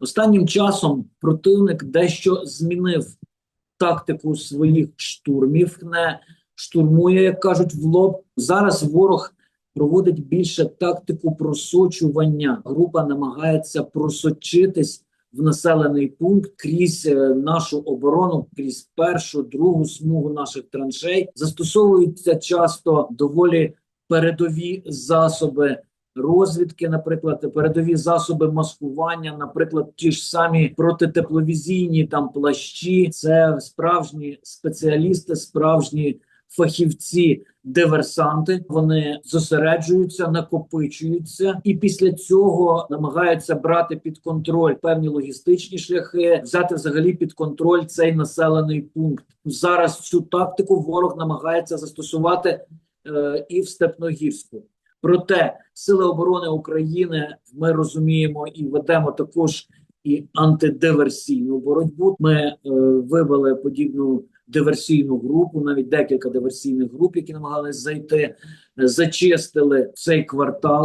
Останнім часом противник дещо змінив тактику своїх штурмів, не штурмує, як кажуть, в лоб. Зараз ворог проводить більше тактику просочування. Група намагається просочитись в населений пункт крізь е, нашу оборону, крізь першу, другу смугу наших траншей. Застосовуються часто доволі передові засоби розвідки, наприклад, передові засоби маскування, наприклад, ті ж самі протитепловізійні там плащі. Це справжні спеціалісти, справжні фахівці. Диверсанти вони зосереджуються, накопичуються, і після цього намагаються брати під контроль певні логістичні шляхи, взяти взагалі під контроль цей населений пункт. Зараз цю тактику ворог намагається застосувати е, і в Степногірську. Проте сили оборони України ми розуміємо і ведемо також і антидиверсійну боротьбу. Ми е, вивели подібну диверсійну групу, навіть декілька диверсійних груп, які намагалися зайти, е, зачистили цей квартал.